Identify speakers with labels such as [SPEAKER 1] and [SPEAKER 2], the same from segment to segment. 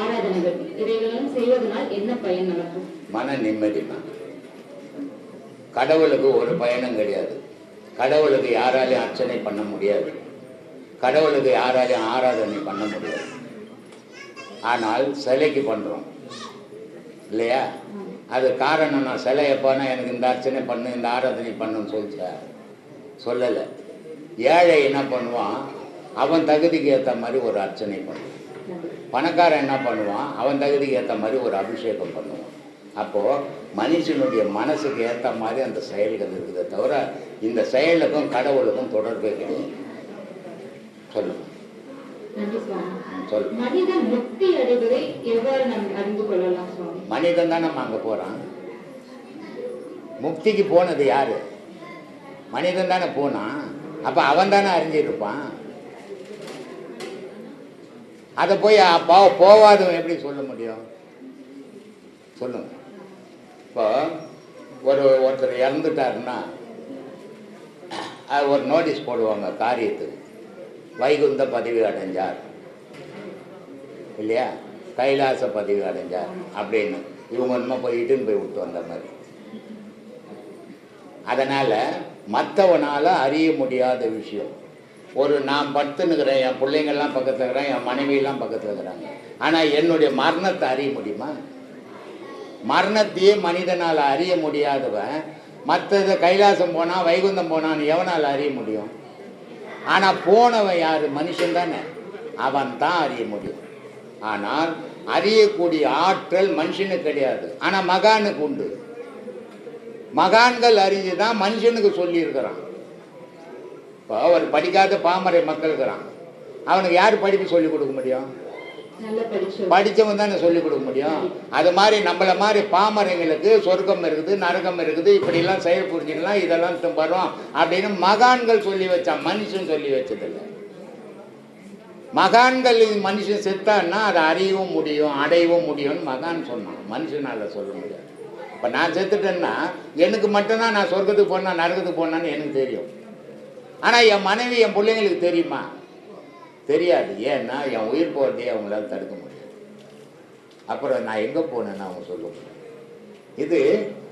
[SPEAKER 1] ஆராதனைகள் இவைகளெல்லாம் செய்வதனால் என்ன பயன் நமக்கு?
[SPEAKER 2] மன நிம்மதி கடவுளுக்கு ஒரு பயணம் கிடையாது. கடவுளுக்கு யாராலையும் அர்ச்சனை பண்ண முடியாது. கடவுளுக்கு யாராலையும் ஆராதனை பண்ண முடியாது. ஆனால் சிலைக்கு பண்ணுறோம் இல்லையா? அது காரணம் நான் சிலை எப்போனா எனக்கு இந்த அர்ச்சனை பண்ணு இந்த ஆராதனை பண்ணுன்னு சொல்லிச்சா? சொல்லலை. ஏழை என்ன பண்ணுவான்? அவன் தகுதிக்கு ஏற்ற மாதிரி ஒரு அர்ச்சனை பண்ணுவான். பணக்காரன் என்ன பண்ணுவான்? அவன் தகுதிக்கு ஏற்ற மாதிரி ஒரு அபிஷேகம் பண்ணுவான். அப்போது மனுஷனுடைய மனசுக்கு ஏற்ற மாதிரி அந்த செயல்கள் இருக்குதே தவிர இந்த செயலுக்கும் கடவுளுக்கும் தொடர்பே கிடையாது. சொல்லுங்க.
[SPEAKER 1] மனிதன்
[SPEAKER 2] தான் நம்ம அங்கே போகிறான் முக்திக்கு போனது யாரு? மனிதன் தானே போனான். அப்போ அவன் தானே அறிஞ்சிருப்பான் அதை போய் போ போவாதவன் எப்படி சொல்ல முடியும்? சொல்லுங்க இப்போ ஒரு ஒருத்தர் இறந்துட்டாருன்னா அது ஒரு நோட்டீஸ் போடுவாங்க காரியத்துக்கு. வைகுந்த பதவி அடைஞ்சார். இல்லையா? கைலாச பதவி அடைஞ்சார் அப்படின்னு. இவங்க இன்னும் போய் இட்டுன்னு போய் விட்டு வந்த மாதிரி. அதனால் மற்றவனால் அறிய முடியாத விஷயம். ஒரு நான் படுத்துன்னுக்கிறேன் என் பிள்ளைங்கள்லாம் பக்கத்தில் இருக்கிறேன் என் மனைவியெல்லாம் பக்கத்தில் இருக்கிறாங்க. ஆனால் என்னுடைய மரணத்தை அறிய முடியுமா? மரணத்தையே மனிதனால் அறிய முடியாதவன் மற்றது கைலாசம் போனால் வைகுந்தம் போனான்னு எவனால் அறிய முடியும்? ஆனால் போனவன் யார்? மனுஷன் தானே. அவன் தான் அறிய முடியும். ஆனால் அறியக்கூடிய ஆற்றல் மனுஷனுக்கு கிடையாது. ஆனால் மகானுக்கு உண்டு. மகான்கள் அறிஞ்சு தான் மனுஷனுக்கு சொல்லியிருக்கிறான். இப்போ ஒரு படிக்காத பாமரை மக்கள் இருக்கிறான் அவனுக்கு யார் படிப்பு சொல்லிக் கொடுக்க முடியும்? படித்தவன் தானே சொல்லிக் கொடுக்க முடியும். அது மாதிரி நம்மள மாதிரி பாமரைங்களுக்கு சொர்க்கம் இருக்குது நரகம் இருக்குது இப்படிலாம் செயல் புரிஞ்சுக்கலாம் இதெல்லாம் வரும் அப்படின்னு மகான்கள் சொல்லி வச்சான் மனுஷன் சொல்லி வச்சதில்லை. மகான்கள் மனுஷன் செத்தான்னா அதை அறியவும் முடியும் அடையவும் முடியும்னு மகான் சொன்னான். மனுஷனால் சொல்ல முடியாது. இப்போ நான் செத்துட்டேன்னா எனக்கு மட்டும்தான் நான் சொர்க்கத்துக்கு போனா நரகத்துக்கு போனான்னு எனக்கு தெரியும். ஆனால் என் மனைவி என் பிள்ளைங்களுக்கு தெரியுமா? தெரியாது. ஏன்னா என் உயிர் போகிறதே அவங்களால தடுக்க முடியாது. அப்புறம் நான் எங்கே போனேன்னு அவங்க சொல்ல முடியும் இது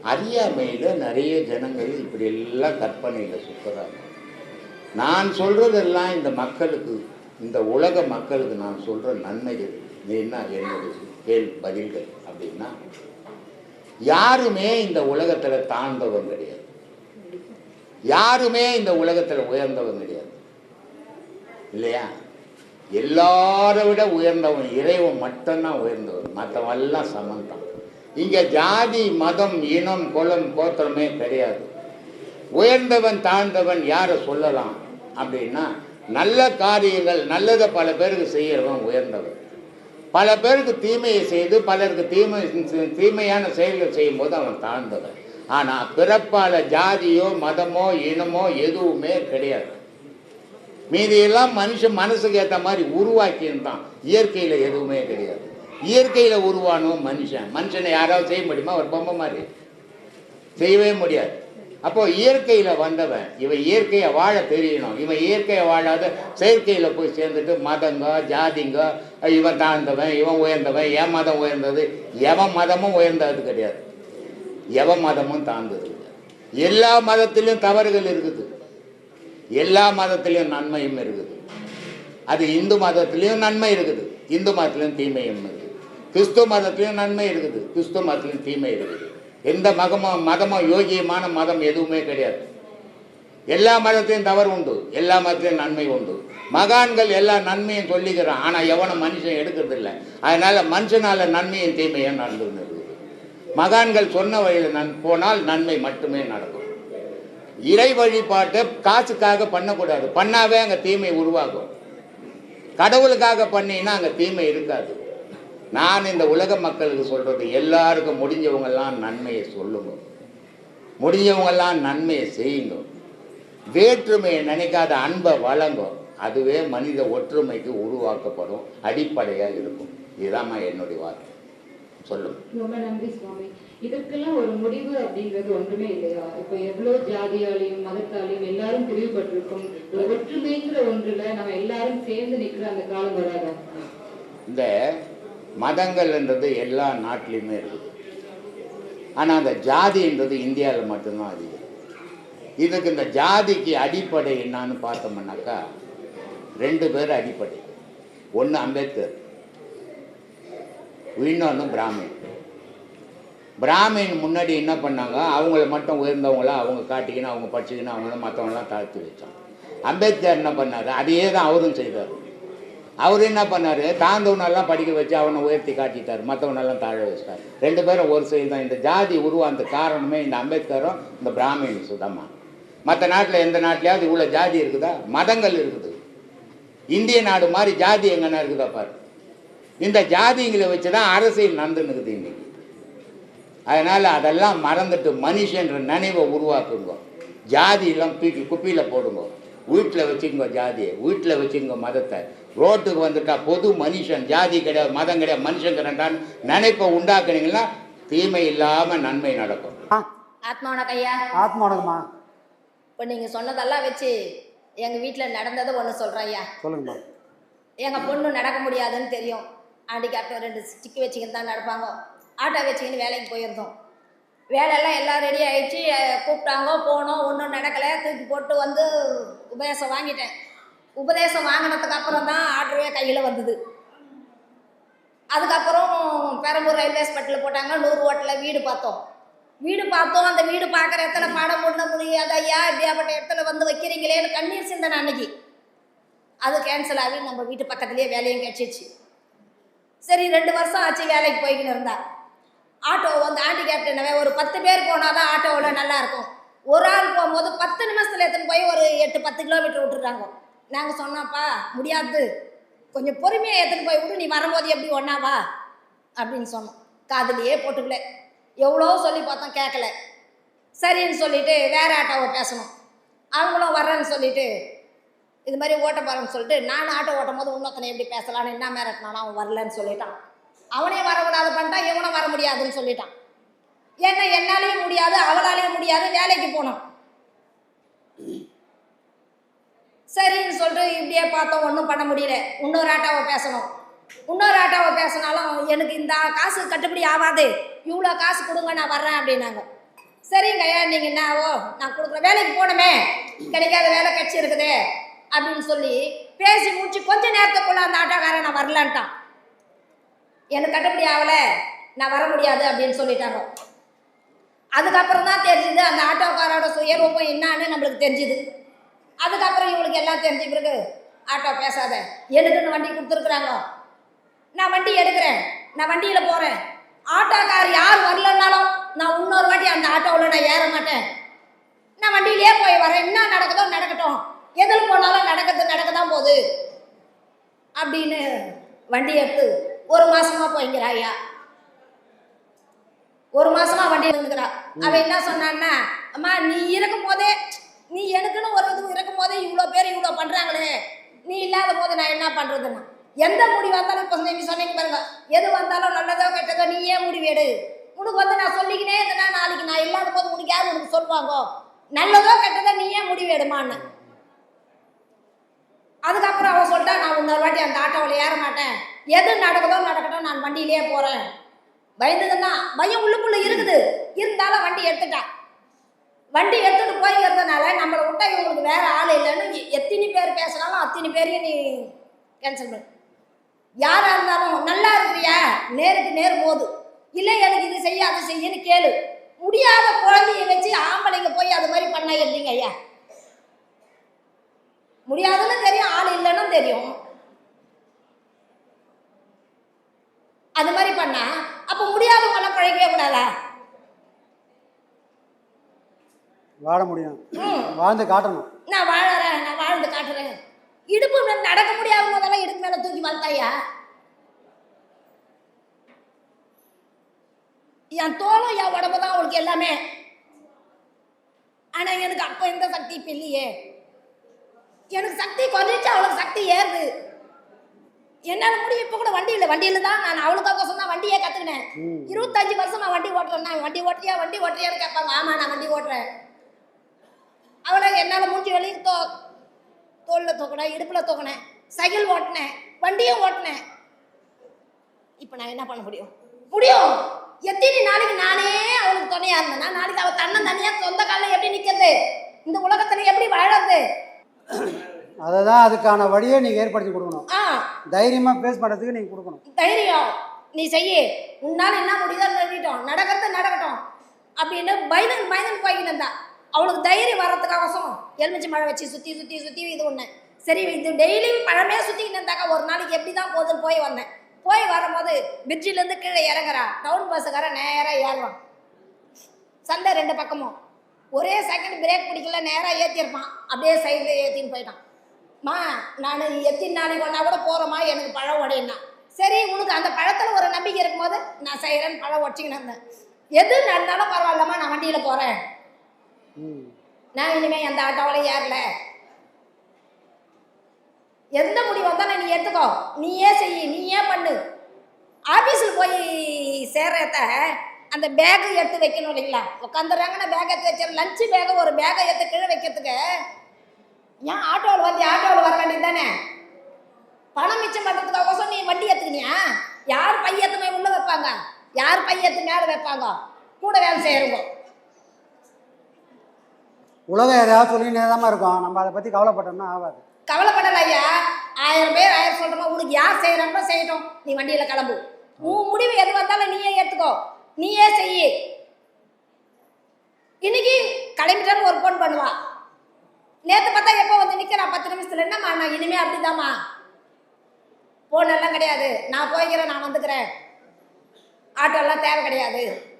[SPEAKER 2] அறியாமையில் நிறைய ஜனங்கள் இப்படி எல்லாம் கற்பனையில் சுற்றுறாங்க நான் சொல்கிறதெல்லாம் இந்த மக்களுக்கு இந்த உலக மக்களுக்கு நான் சொல்கிற நன்மைகள். என்ன? என்னுடைய கேள் பதில்கள் அப்படின்னா யாருமே இந்த உலகத்தில் தாழ்ந்தவன் கிடையாது. யாருமே இந்த உலகத்தில் உயர்ந்தவன் கிடையாது. இல்லையா? எல்லாரை விட உயர்ந்தவன் இறைவன் மட்டும்தான் உயர்ந்தவன். மற்றவெல்லாம் சமந்தான். இங்கே ஜாதி மதம் இனம் குலம் கோத்திரமே கிடையாது. உயர்ந்தவன் தாழ்ந்தவன் யாரை சொல்லலாம் அப்படின்னா நல்ல காரியங்கள் நல்லதை பல பேருக்கு செய்கிறவன் உயர்ந்தவன். பல பேருக்கு தீமையை செய்து பலருக்கு தீமை தீமையான செயல்கள் செய்யும்போது அவன் தாழ்ந்தவன். ஆனால் பிறப்பால ஜாதியோ மதமோ இனமோ எதுவுமே கிடையாது. மீதியெல்லாம் மனுஷன் மனசுக்கு ஏற்ற மாதிரி உருவாக்கியிருந்தான். இயற்கையில் எதுவுமே கிடையாது. இயற்கையில் உருவானவன் மனுஷன். மனுஷனை யாராவது செய்ய முடியுமா? ஒரு பொம்மை மாதிரி. செய்யவே முடியாது. அப்போ இயற்கையில் வந்தவன் இவன் இயற்கையை வாழ தெரியணும். இவன் இயற்கையை வாழாத செயற்கையில் போய் சேர்ந்துட்டு மதங்க ஜாதிங்க இவன் தாழ்ந்தவன் இவன் உயர்ந்தவன் என் மதம் உயர்ந்தது எவன் மதமும் உயர்ந்தது கிடையாது. எவ மதமும் தாழ்ந்தது. எல்லா மதத்திலும் தவறுகள் இருக்குது. எல்லா மதத்திலையும் நன்மையும் இருக்குது. அது இந்து மதத்திலையும் நன்மை இருக்குது. இந்து மதத்திலையும் தீமையும் இருக்குது. கிறிஸ்துவ மதத்திலையும் நன்மை இருக்குது. கிறிஸ்துவ மதத்திலையும் தீமை இருக்குது. எந்த மதமும் மதமும் யோகியமான மதம் எதுவுமே கிடையாது. எல்லா மதத்திலையும் தவறு உண்டு. எல்லா மதத்திலையும் நன்மை உண்டு. மகான்கள் எல்லா நன்மையும் சொல்லிக்கிறான் ஆனால் எவனும் மனுஷன் எடுக்கிறது இல்லை அதனால மனுஷனால நன்மையும் தீமையும் நடந்துருந்தது இருக்குது. மகான்கள் சொன்ன வழியில் நன் போனால் நன்மை மட்டுமே நடக்கும். இறை வழிபாட்டை காசுக்காக பண்ணக்கூடாது. பண்ணாவே அங்கே தீமை உருவாகும். கடவுளுக்காக பண்ணினா அங்கே தீமை இருக்காது. நான் இந்த உலக மக்களுக்கு சொல்கிறது எல்லாருக்கும் முடிஞ்சவங்கெல்லாம் நன்மையை சொல்லுங்க. முடிஞ்சவங்கெல்லாம் நன்மையை செய்யுங்க. வேற்றுமையை நினைக்காத அன்பை வழங்கும் அதுவே மனித ஒற்றுமைக்கு உருவாக்கப்படும் அடிப்படையாக இருக்கும். இதுதான் என்னுடைய வார்த்தை சொல்லுங்க
[SPEAKER 1] ரொம்ப நன்றி சுவாமி. இதற்கெல்லாம் ஒரு முடிவு அப்படின்றது ஒன்றுமே இல்லையா? இப்ப எவ்வளவு ஜாதியாலையும் மதத்தாலையும் எல்லாரும் பிரிவுபட்டிருக்கும். ஒற்றுமைங்கிற ஒன்றுல நம்ம எல்லாரும் சேர்ந்து நிக்கிற அந்த காலம் வராதா?
[SPEAKER 2] இந்த மதங்கள்ன்றது எல்லா நாட்டிலையுமே இருக்குது ஆனால் அந்த ஜாதின்றது இந்தியாவில் மட்டும்தான் அதிகம். இதுக்கு இந்த ஜாதிக்கு அடிப்படை என்னன்னு பார்த்தோம்னாக்கா ரெண்டு பேர் அடிப்படை. ஒன்று அம்பேத்கர் இன்னொன்று பிராமின் பிராமின் முன்னாடி என்ன பண்ணாங்க? அவங்கள மட்டும் உயர்ந்தவங்களாம் அவங்க காட்டிக்கின்னு அவங்க படிச்சுக்கின்னு அவங்கள மற்றவங்களாம் தாழ்த்தி வச்சாங்க. அம்பேத்கர் என்ன பண்ணார்? அதையே தான் அவரும் செய்தார். அவர் என்ன பண்ணார்? தாழ்ந்தவனெல்லாம் படிக்க வச்சு அவனை உயர்த்தி காட்டிட்டார். மற்றவனெல்லாம் தாழ வச்சிட்டார். ரெண்டு பேரும் ஒரு செய்தி தான். இந்த ஜாதி உருவாந்த காரணமே இந்த அம்பேத்கரும் இந்த பிராமின் சுதமா. மற்ற நாட்டில் எந்த நாட்டிலையாவது இவ்வளோ ஜாதி இருக்குதா? மதங்கள் இருக்குது. இந்திய நாடு மாதிரி ஜாதி எங்கன்னா இருக்குதா பாரு? இந்த ஜாதிங்களை வச்சு தான் அரசியல் நடந்துன்னுக்குது இன்னைக்கு. அதனால் அதெல்லாம் மறந்துட்டு மனுஷன்ற நினைவை உருவாக்குங்க. ஜாதியெல்லாம் தூக்கி குப்பியில் போடுங்க. வீட்டில் வச்சுக்கோங்க ஜாதியை வீட்டில் வச்சுக்கோங்க மதத்தை. ரோட்டுக்கு வந்துட்டா பொது மனுஷன் ஜாதி கிடையாது மதம் கிடையாது மனுஷங்கிறண்டான்னு நினைப்பை உண்டாக்குனீங்கன்னா தீமை இல்லாமல் நன்மை நடக்கும்.
[SPEAKER 3] ஆத்மா வணக்கம் ஐயா?
[SPEAKER 4] ஆத்மா வணக்கம்மா
[SPEAKER 3] இப்போ நீங்கள் சொன்னதெல்லாம் வச்சு எங்கள் வீட்டில் நடந்ததை ஒன்று சொல்கிறேன் ஐயா.
[SPEAKER 4] சொல்லுங்கம்மா.
[SPEAKER 3] எங்கள் பொண்ணு நடக்க முடியாதுன்னு தெரியும். ஹேண்டிகேப்டை ரெண்டு ஸ்டிக்கு வச்சுக்கின்னு தான் நடப்பாங்க. ஆட்டோ வச்சுக்கின்னு வேலைக்கு போயிருந்தோம். வேலையெல்லாம் எல்லாம் ரெடி ஆகிடுச்சு கூப்பிட்டாங்க போனோம். ஒன்றும் நடக்கலை. தூக்கி போட்டு வந்து உபதேசம் வாங்கிட்டேன். உபதேசம் வாங்கினதுக்கு அப்புறம் தான் ஆர்டரே கையில் வந்தது. அதுக்கப்புறம் பெரம்பூர் ரயில்வே ஸ்பெட்டில் போட்டாங்க. நூறு ஓட்டில் வீடு பார்த்தோம். வீடு பார்த்தோம். அந்த வீடு பார்க்குற இடத்துல பாடம் பண்ண முடியாது. ஐயா இப்படியாப்பட்ட இடத்துல வந்து வைக்கிறீங்களேன்னு கண்ணீர் சிந்தனை அன்னைக்கு. அது கேன்சல் ஆகி நம்ம வீட்டு பக்கத்துலேயே வேலையும் கிடச்சிச்சு சரி ரெண்டு வருஷம் ஆச்சு வேலைக்கு போய்கின்னு இருந்தா. ஆட்டோ வந்து ஆண்டி கேப்டனவே ஒரு பத்து பேர் போனால் தான் ஆட்டோவில் நல்லாயிருக்கும் ஒரு ஆள் போகும்போது பத்து நிமிஷத்தில் எடுத்துன்னு போய் ஒரு எட்டு பத்து கிலோமீட்டர் விட்டுறாங்க நாங்கள் சொன்னோம்ப்பா முடியாது. கொஞ்சம் பொறுமையாக எடுத்துன்னு போய் விட்டு நீ வரும்போது எப்படி ஒன்றாவா அப்படின்னு சொன்னோம். காதுலேயே போட்டுக்கல. எவ்வளோ சொல்லி பார்த்தோம் கேட்கல சரின்னு சொல்லிட்டு வேறு ஆட்டோவை பேசணும். அவங்களும் வர்றேன்னு சொல்லிட்டு இது மாதிரி ஓட்ட சொல்லிட்டு நான் ஆட்டோ ஓட்டும் போது இன்னொத்தனை எப்படி பேசலான்னு என்ன மிரட்டினாலும் அவன் வரலன்னு சொல்லிட்டான். அவனே வரக்கூடாது பண்ணிட்டான் இவனும் வர முடியாதுன்னு சொல்லிட்டான். என்ன என்னாலையும் முடியாது அவளாலையும் முடியாது வேலைக்கு போனோம் சரின்னு சொல்லிட்டு இப்படியே பார்த்தோம் ஒன்றும் பண்ண முடியல. இன்னொரு ஆட்டோவை பேசணும். இன்னொரு ஆட்டோவை பேசினாலும் எனக்கு இந்த காசு கட்டுப்படி ஆகாது. இவ்வளோ காசு கொடுங்க நான் வர்றேன் அப்படின்னாங்க. சரிங்க ஐயா நீங்கள் என்ன ஓ நான் கொடுக்குற வேலைக்கு போகணுமே. கிடைக்காத வேலை கட்சி இருக்குதே அப்படின்னு சொல்லி பேசி முடிச்சு கொஞ்ச நேரத்துக்குள்ள அந்த ஆட்டோக்காரன் நான் வரலான்ட்டான். எனக்கு கட்டுப்படி ஆகலை. நான் வர முடியாது அப்படின்னு சொல்லிட்டாங்க. அதுக்கப்புறம் தான் தெரிஞ்சுது அந்த ஆட்டோக்காரோட சுயரூபம் என்னன்னு நம்மளுக்கு தெரிஞ்சுது. அதுக்கப்புறம் இவங்களுக்கு எல்லாம் தெரிஞ்ச பிறகு ஆட்டோ பேசாத. எனக்குன்னு வண்டி கொடுத்துருக்குறாங்க. நான் வண்டி எடுக்கிறேன். நான் வண்டியில் போகிறேன் ஆட்டோக்கார் யார் வரலன்னாலும் நான் இன்னொரு வாட்டி அந்த ஆட்டோவில் நான் ஏற மாட்டேன். நான் வண்டியிலே போய் வரேன். என்ன நடக்குதோ நடக்கட்டும். எதில் போனாலும் நடக்கிறது நடக்க தான் போகுது. அப்படின்னு வண்டி எடுத்து ஒரு மாசமா போய்ங்கிறா ஐயா. ஒரு மாசமா வண்டி இருந்துக்கிறா அவ என்ன சொன்னான்னா அம்மா நீ இருக்கும் போதே நீ எனக்குன்னு ஒரு இது இருக்கும் போதே இவ்வளோ பேர் இவ்வளோ பண்றாங்களே. நீ இல்லாத போது நான் என்ன பண்றதுன்னா. எந்த முடிவு வந்தாலும் இப்போ நீங்க சொன்னீங்க பாருங்க. எது வந்தாலும் நல்லதோ கெட்டதோ நீயே முடிவு எடு. உனக்கு வந்து நான் சொல்லிக்கினே இருந்தேன்னா நாளைக்கு நான் இல்லாத போது உனக்கு யார் உனக்கு சொல்லுவாங்க? நல்லதோ கெட்டதோ நீயே முடிவு எடுமான்னு. அதுக்கப்புறம் அவன் சொல்லிட்டா நான் இன்னொரு வாட்டி அந்த ஆட்டோவில் ஏற மாட்டேன். எது நடக்குதோ நடக்கட்டும் நான் வண்டியிலேயே போகிறேன் பயந்ததுன்னா பயம் உள்ளுக்குள்ளே இருக்குது. இருந்தாலும் வண்டி எடுத்துட்டான் வண்டி எடுத்துட்டு போய்க்கிறதுனால நம்மளை விட்டா இவங்களுக்கு வேறு ஆள் இல்லைன்னு எத்தனை பேர் பேசினாலும் அத்தனை பேரையும் நீ கேன்சல் பண்ணு. யாராக இருந்தாலும் நல்லா இருக்கிறியா? நேருக்கு நேர் போது இல்லை எனக்கு இது செய்ய அது செய்யன்னு கேளு. முடியாத குழந்தைய வச்சு ஆம்பளைங்க போய் அது மாதிரி பண்ணா எப்படிங்க ஐயா. முடியாதுன்னு தெரியும் ஆள் இல்லைன்னு தெரியும். அது மாதிரி பண்ணா அப்ப முடியாதவங்களாம் பழகவே கூடாதா?
[SPEAKER 4] வாழ முடியும். வாழ்ந்து காட்டணும்.
[SPEAKER 3] நான் வாழறேன் நான் வாழ்ந்து காட்டுறேன். இடுப்பு நடக்க முடியாத போதெல்லாம் இடுப்பு மேல தூக்கி வளர்த்தாயா? என் தோலும் என் உடம்பு தான் அவளுக்கு எல்லாமே. ஆனா எனக்கு அப்ப எந்த சக்தி இப்ப இல்லையே. எனக்கு சக்தி குறைஞ்சிச்சு அவளுக்கு சக்தி ஏறுது. என்னால முடியும் இப்ப கூட வண்டியில வண்டியில தான் நான் அவளுக்காக தான் வண்டியே கத்துக்கினேன்.
[SPEAKER 4] ம்.
[SPEAKER 3] இருபத்தஞ்சு வருஷமா வண்டி ஓட்டுறேன். நான் வண்டி ஓட்டுறியா வண்டி ஓட்டுறியான்னு கேட்பாங்க. ஆமா நான் வண்டி ஓட்டுறேன். அவளை என்னால மூஞ்சி வலி தோ தோல்ல தூக்கினேன் இடுப்புல தூக்கினேன் சைக்கிள் ஓட்டினேன் வண்டியும் ஓட்டினேன். இப்போ நான் என்ன பண்ண முடியும்? முடியும். எத்தனை நாளைக்கு நானே அவளுக்கு துணையா இருந்தேன்னா நாளைக்கு அவள் தன்னை தனியா சொந்த காலில் எப்படி நிக்கிறது? இந்த உலகத்துல எப்படி வாழறது?
[SPEAKER 4] அதை தான் அதுக்கான வழியை நீங்கள் ஏற்படுத்தி கொடுக்கணும்.
[SPEAKER 3] ஆ.
[SPEAKER 4] தைரியமாக ஃபேஸ் பண்ணுறதுக்கு நீங்கள் கொடுக்கணும்.
[SPEAKER 3] தைரியம். நீ செய்யு. உன்னால என்ன முடியுதோ நிறுத்திட்டோம். நடக்கிறது நடக்கட்டும். அப்படின்னு பயந்து பயந்து போய்கிட்டு இருந்தா. அவளுக்கு தைரியம் வர்றதுக்காகசம் எலுமிச்சை மழை வச்சு சுற்றி சுற்றி சுற்றி இது ஒன்று சரி இது டெய்லியும் பழமே சுற்றிக்கிட்டு இருந்தாக்கா ஒரு நாளைக்கு எப்படி தான் போகுதுன்னு போய் வந்தேன். போய் வரும்போது பிரிட்ஜிலேருந்து கீழே இறங்குறா. டவுன் பஸ்ஸுக்காரன் நேராக ஏறுவான். சந்தை ரெண்டு பக்கமும். ஒரே செகண்ட் பிரேக் பிடிக்கல நேராக ஏற்றிருப்பான் அப்படியே சைடில் ஏற்றின்னு போயிட்டான். மா நான் எத்தனை நாளைக்கு ஒன்றா கூட போகிறோமா எனக்கு பழம் உடையினா சரி உனக்கு அந்த பழத்தில் ஒரு நம்பிக்கை இருக்கும்போது நான் செய்கிறேன்னு பழம் உடச்சிக்கின்னு இருந்தேன். எது நடந்தாலும் பரவாயில்லம்மா நான் வண்டியில் போகிறேன் நான் இனிமேல் எந்த ஆட்டோவிலையும் ஏறல. எந்த முடிவு வந்தாலும் நீ எடுத்துக்கோ. நீயே செய் நீயே பண்ணு. ஆஃபீஸில் போய் சேர்றத அந்த பேக்கை எடுத்து வைக்கணும் இல்லைங்களா? உட்காந்துறாங்கன்னா பேக் எடுத்து வச்சு லஞ்சு பேக்கை ஒரு பேக்கை எடுத்து கீழே வைக்கிறதுக்கு ஏன் ஆட்டோவில் வந்து ஆட்டோவில் வர வேண்டியது தானே? பணம் மிச்சம் பண்ணுறதுக்காகோசம் நீ வண்டி எடுத்துக்கினியா? யார் பையத்துமே உள்ளே வைப்பாங்க? யார் பையத்து மேலே வைப்பாங்க? கூட வேலை செய்கிறவங்க
[SPEAKER 4] உலகம் எதாவது சொல்லினே தான் இருக்கும். நம்ம அதை பற்றி கவலைப்பட்டோம்னா ஆகாது.
[SPEAKER 3] கவலைப்படல ஐயா. ஆயிரம் பேர் ஆயிரம் சொல்றோமோ? உனக்கு யார் செய்யறாங்களோ செய்யட்டும். நீ வண்டியில கிளம்பு. உன் முடிவு எது வந்தாலும் நீயே ஏத்துக்கோ. நீயே செய்யி. இன்னைக்கு கிளம்பிட்டான்னு ஒரு ஃபோன் பண்ணுவா. நேத்து பார்த்தா எப்போ வந்து நிக்கிறா? பத்து நிமிஷத்துல. என்னம்மா நான் இனிமே அப்படிதாம்மா? போன் எல்லாம் கிடையாது. நான் போய்க்கிறேன் நான் வந்துக்கிறேன். ஆட்டோ எல்லாம் தேவை கிடையாது.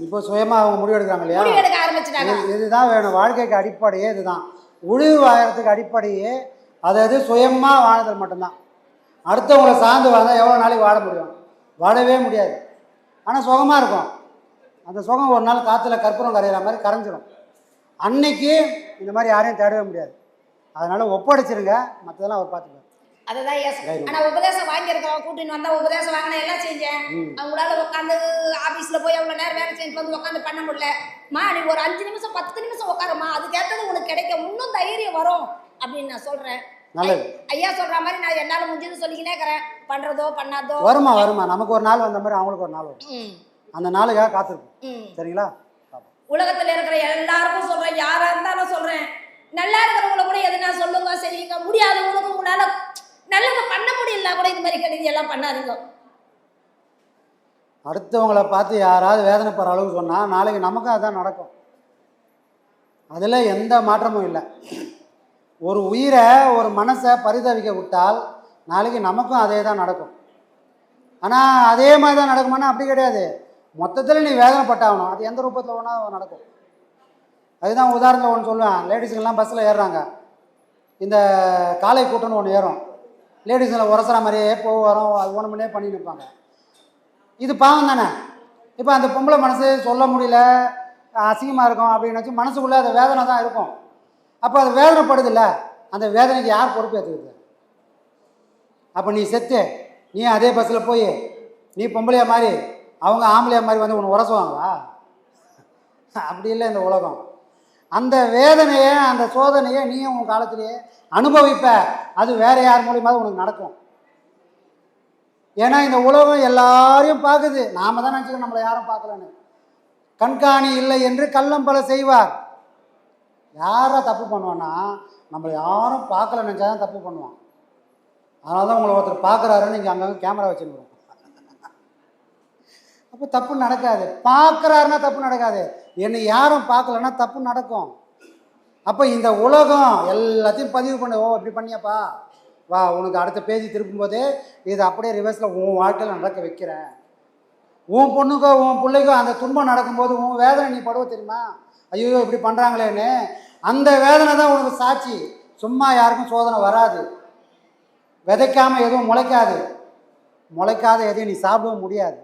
[SPEAKER 4] இப்போ சுயமாக அவங்க முடிவு எடுக்கிறாங்க இல்லையா?
[SPEAKER 3] எடுக்க ஆரம்பிச்சிட்டாங்க.
[SPEAKER 4] இது- இதுதான் வேணும். வாழ்க்கைக்கு அடிப்படையே இதுதான். உழிவு வாழறதுக்கு அடிப்படையே அதாவது சுயமாக வாழ்தல் மட்டும்தான். அடுத்தவங்களை சார்ந்து வாழ்ந்தால் எவ்வளோ நாளைக்கு வாழ முடியும்? வாழவே முடியாது. ஆனால் சுகமாக இருக்கும். அந்த சுகம் ஒரு நாள் காற்றுல கற்பூரம் கரையிற மாதிரி கரைஞ்சிரும். அன்னைக்கு இந்த மாதிரி யாரையும் தேடவே முடியாது. அதனால் ஒப்படைச்சிருங்க. மற்றதெல்லாம் அவர் பார்த்துப்பார்
[SPEAKER 3] அதுதான் yes.
[SPEAKER 4] தைரியம்.
[SPEAKER 3] ஆனா உபதேசம் வாங்கியிருக்கிறோம் கூட்டின்னு வந்தா உபதேசம் வாங்கின எல்லாம் செஞ்சேன். அவங்களால உட்காந்து ஆபீஸ்ல போய் அவ்வளவு நேரம் வேலை செஞ்சுட்டு வந்து உட்காந்து பண்ண முடியல. மா நீ ஒரு அஞ்சு நிமிஷம் பத்து நிமிஷம் உட்காருமா அதுக்கேற்றது உனக்கு கிடைக்கும். இன்னும் தைரியம் வரும் அப்படின்னு நான் சொல்றேன்.
[SPEAKER 4] நல்லது.
[SPEAKER 3] ஐயா சொல்ற மாதிரி நான் என்னால முடிஞ்சது சொல்லிக்கினே இருக்கிறேன். பண்றதோ பண்ணாதோ.
[SPEAKER 4] வருமா வருமா? நமக்கு ஒரு நாள் வந்த மாதிரி அவங்களுக்கு ஒரு நாள் வரும். அந்த நாளுக்காக காத்திருக்கும். சரிங்களா?
[SPEAKER 3] உலகத்துல இருக்கிற எல்லாருக்கும் சொல்றேன். யாரா இருந்தாலும் சொல்றேன். நல்லா இருக்கிறவங்கள கூட எதுனா சொல்லுங்க செய்யுங்க முடியாதவங்களுக்கு உங்களால நல்லது பண்ண முடியல கூட இந்த மாதிரி கெடுதி எல்லாம் பண்ணாதீங்க.
[SPEAKER 4] அடுத்தவங்களை பார்த்து யாராவது வேதனைப்படுற அளவுக்கு சொன்னால் நாளைக்கு நமக்கும் அதான் நடக்கும். அதில் எந்த மாற்றமும் இல்லை. ஒரு உயிரை ஒரு மனசை பரிதவிக்க விட்டால் நாளைக்கு நமக்கும் அதே தான் நடக்கும். ஆனால் அதே மாதிரி தான் நடக்குமானா அப்படி கிடையாது. மொத்தத்தில் நீ வேதனைப்பட்டாகணும் அது எந்த ரூபத்தில் வேணால் நடக்கும். அதுதான் உதாரணத்தில் ஒன்று சொல்லுவேன். லேடிஸுங்கெல்லாம் பஸ்ஸில் ஏறுறாங்க. இந்த காலை கூட்டம்னு ஒன்று ஏறும். லேடிஸுங்களை உரசுற மாதிரியே போக வரோம். அது ஒன்று மணியே பண்ணி நிற்பாங்க இது பாவம் தானே? இப்போ அந்த பொம்பளை மனசு சொல்ல முடியல. அசிங்கமாக இருக்கும் அப்படின்னு வச்சு மனசுக்குள்ளே அது வேதனை தான் இருக்கும். அப்போ அது வேதனைப்படுதில்ல? அந்த வேதனைக்கு யார் பொறுப்பு ஏற்றுக்குது அப்போ நீ செத்து நீ அதே பஸ்ஸில் போய் நீ பொம்பளையா மாதிரி அவங்க ஆம்பளையா மாதிரி வந்து உன்னை உரசுவாங்களா? அப்படி இல்லை இந்த உலகம். அந்த வேதனையை அந்த சோதனையை நீயும் உன் காலத்திலேயே அனுபவிப்ப. அது வேற யார் மூலியமாவது உனக்கு நடக்கும். ஏன்னா இந்த உலகம் எல்லாரையும் பார்க்குது. நாம தான் நினச்சிக்கணும் நம்மளை யாரும் பார்க்கலன்னு. கண்காணி இல்லை என்று கள்ளம் பல செய்வார். யாரை தப்பு பண்ணுவான்னா நம்மளை யாரும் பார்க்கல நினச்சா தான் தப்பு பண்ணுவான். அதனால தான் உங்களை ஒருத்தர் பார்க்குறாருன்னு இங்கே அங்கங்கே கேமரா வச்சுருக்கோம் அப்போ தப்பு நடக்காது. பார்க்குறாருன்னா தப்பு நடக்காது. என்னை யாரும் பார்க்கலன்னா தப்பு நடக்கும். அப்போ இந்த உலகம் எல்லாத்தையும் பதிவு பண்ண. ஓ இப்படி பண்ணியாப்பா. வா உனக்கு அடுத்த பேஜ் திருப்பும்போதே இதை அப்படியே ரிவர்ஸில் உன் வாழ்க்கையில் நடக்க வைக்கிறேன். உன் பொண்ணுக்கோ உன் பிள்ளைக்கோ அந்த துன்பம் நடக்கும்போது உன் வேதனை நீ படுவ தெரியுமா? ஐயோ இப்படி பண்ணுறாங்களேன்னு அந்த வேதனை தான் உனக்கு சாட்சி. சும்மா யாருக்கும் சோதனை வராது. விதைக்காமல் எதுவும் முளைக்காது. முளைக்காத எதையும் நீ சாப்பிடவும் முடியாது.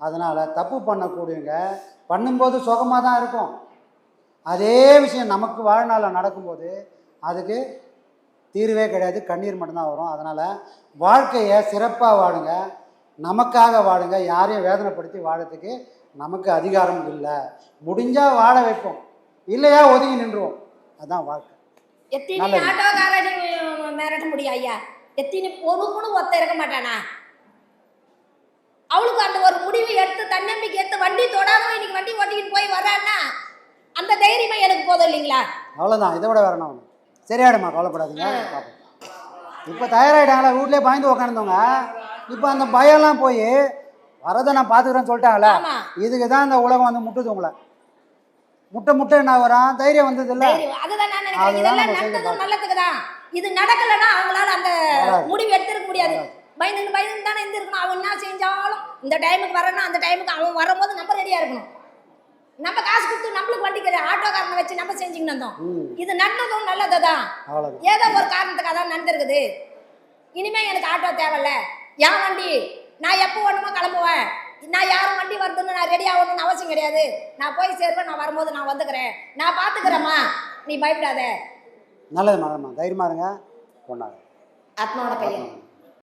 [SPEAKER 4] அதனால் தப்பு பண்ணக்கூடியவங்க பண்ணும்போது சுகமாக தான் இருக்கும். அதே விஷயம் நமக்கு வாழ்நாளில் நடக்கும்போது அதுக்கு தீர்வே கிடையாது. கண்ணீர் மட்டும்தான் வரும். அதனால் வாழ்க்கையை சிறப்பாக வாழுங்க. நமக்காக வாழுங்க. யாரையும் வேதனைப்படுத்தி வாழறதுக்கு நமக்கு அதிகாரம் இல்லை. முடிஞ்சால் வாழ வைப்போம். இல்லையா ஒதுங்கி நின்றுவோம். அதுதான் வாழ்க்கை.
[SPEAKER 3] எத்தனை. ஆட்டோக்காரனையும் மிரட்ட முடியும் ஐயா? எத்தனை பொறுப்புன்னு ஒத்த இருக்க மாட்டானா? அவளுக்கு அந்த ஒரு முடிவு எடுத்து தன்னம்பிக்கை எடுத்து வண்டி தொடாம இன்னைக்கு வண்டி ஓட்டிக்கிட்டு போய் வரான்னா அந்த தைரியமா எனக்கு போதும் இல்லைங்களா?
[SPEAKER 4] அவ்வளோதான் இதை விட ஒன்று சரியாயிடுமா? கவலைப்படாதீங்க. பார்ப்போம் இப்போ தயாராகிட்டாங்களா வீட்லேயே பயந்து உக்காந்துவங்க இப்போ அந்த பயம்லாம் போய் வரதை நான் பார்த்துக்கிறேன்னு சொல்லிட்டாங்களே இதுக்கு தான் இந்த உலகம் வந்து முட்டுது உங்களை. முட்டை முட்டை என்ன வரான் தைரியம் வந்தது இல்லை
[SPEAKER 3] அதுதான் நான் நினைக்கிறேன். இதெல்லாம் நடந்ததும் நல்லதுக்கு தான் இது நடக்கலைன்னா அவங்களால அந்த. முடிவு எடுத்திருக்க முடியாது. பயந்து பயந்து தானே இருந்திருக்கணும் அவன் என்ன செஞ்சாலும் இந்த டைமுக்கு வரணும் அந்த டைமுக்கு அவன் வரும்போது நம்ம ரெடியா இருக்கணும். நம்ம காசு கொடுத்து நம்மளுக்கு வண்டிக்கு ஆட்டோக்காரனை வச்சு நம்ம செஞ்சுக்கிட்டு இருந்தோம் இது நடந்ததும் நல்லது தான்
[SPEAKER 4] அவ்வளோதான்
[SPEAKER 3] ஏதோ ஒரு காரணத்துக்காக தான் நடந்திருக்குது. இனிமே எனக்கு ஆட்டோ தேவையில்ல. என் வண்டி? நான் எப்போ வேணுமோ கிளம்புவேன். நான் யாரும் வண்டி வருதுன்னு நான் ரெடி ஆகணும்னு அவசியம் கிடையாது. நான் போய் சேருவேன் நான் வரும்போது நான் வந்துக்கிறேன். நான் பார்த்துக்கிறேம்மா நீ பயப்படாத.
[SPEAKER 4] நல்லது மேடம்மா தைரியமா இருங்க. பொண்ணாங்க
[SPEAKER 3] ஆத்மாவோட பையன்.